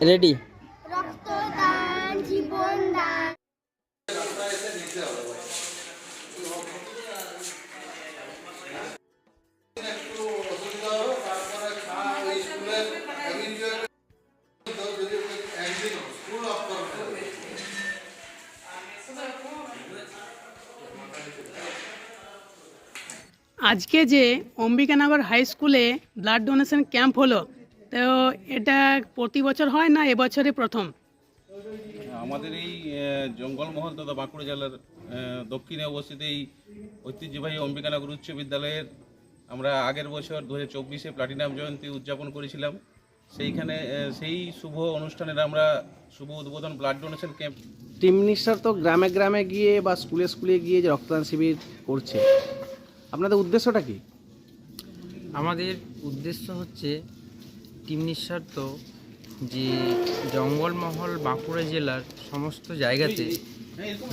Ready আজকে যে Ambikanagar high স্কুলে ব্লাড ডোনেশন ক্যাম্প হলো তো এটা প্রতি বছর হয় না? এবছরে প্রথম? আমাদের এই জঙ্গলমহল তথা বাঁকুড়া জেলার দক্ষিণে অবস্থিত এই ঐতিহ্যবাহী অম্বিকানগর উচ্চ বিদ্যালয়ের আমরা আগের বছর দু হাজার চব্বিশে প্লাটিনাম জয়ন্তী উদযাপন করেছিলাম। সেইখানে সেই শুভ অনুষ্ঠানের আমরা শুভ উদ্বোধন blood donation camp team minister তো গ্রামে গ্রামে গিয়ে বা স্কুলে স্কুলে গিয়ে যে রক্তদান শিবির করছে। আপনাদের উদ্দেশ্যটা কি? আমাদের উদ্দেশ্য হচ্ছে টিম নিঃস্বার্থ যে জঙ্গলমহল বাঁকুড়া জেলার সমস্ত জায়গাতে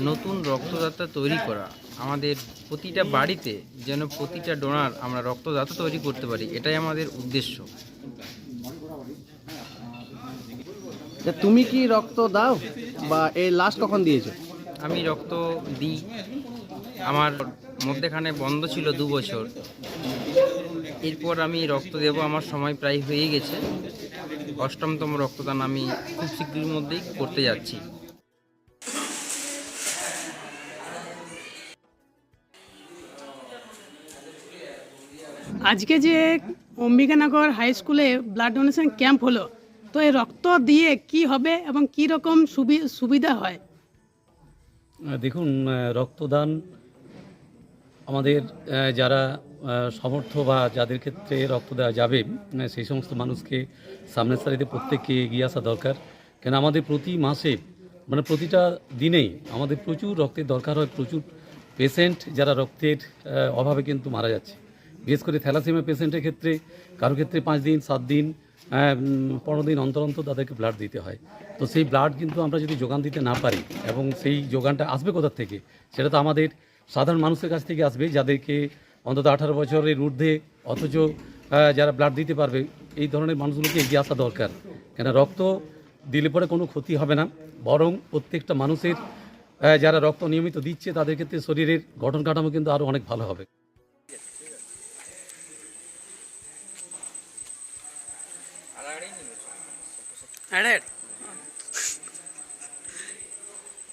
নতুন রক্তদাতা তৈরি করা, আমাদের প্রতিটা বাড়িতে যেন প্রতিটা ডোনার আমরা রক্তদাতা তৈরি করতে পারি, এটাই আমাদের উদ্দেশ্য। তুমি কি রক্ত দাও? বা এই লাস্ট কখন দিয়েছ? আমি রক্ত দিই। আমার মধ্যেখানে বন্ধ ছিল দু বছর। এরপর আমি রক্ত দেব, আমার সময় প্রায় হয়ে গেছে। অষ্টমতম রক্তদান আমি খুব শীঘ্রের মধ্যেই করতে যাচ্ছি। আজকে যে অম্বিকানগর হাই স্কুলে ব্লাড ডোনেশন ক্যাম্প হলো, তো এই রক্ত দিয়ে কি হবে এবং কি রকম সুবি- সুবিধা হয়? দেখুন রক্তদান আমাদের যারা সমর্থ বা যাদের ক্ষেত্রে রক্ত দেওয়া যাবে সেই সমস্ত মানুষকে সামনের সারিতে প্রত্যেককে এগিয়ে আসা দরকার। কেন আমাদের প্রতি মাসে মানে প্রতিটা দিনেই আমাদের প্রচুর রক্তের দরকার হয়, প্রচুর পেশেন্ট যারা রক্তের অভাবে কিন্তু মারা যাচ্ছে। বিশেষ করে থ্যালাসেমিয়া পেশেন্টের ক্ষেত্রে, কারও ক্ষেত্রে পাঁচ দিন, সাত দিন পনেরো দিন অন্তর অন্তর তাদেরকে ব্লাড দিতে হয়। তো সেই ব্লাড কিন্তু আমরা যদি যোগান দিতে না পারি এবং সেই যোগানটা আসবে কোথার থেকে, সেটা তো আমাদের সাধারণ মানুষের কাছ থেকে আসবে, যাদেরকে অন্তত আঠারো বছরের ঊর্ধ্বে অথচ যারা ব্লাড দিতে পারবে, এই ধরনের মানুষগুলোকে এগিয়ে আসা দরকার। কেন রক্ত দিলে পরে কোনো ক্ষতি হবে না, বরং প্রত্যেকটা মানুষের যারা রক্ত নিয়মিত দিচ্ছে, তাদের ক্ষেত্রে শরীরের গঠন কাঠামো কিন্তু আরও অনেক ভালো হবে।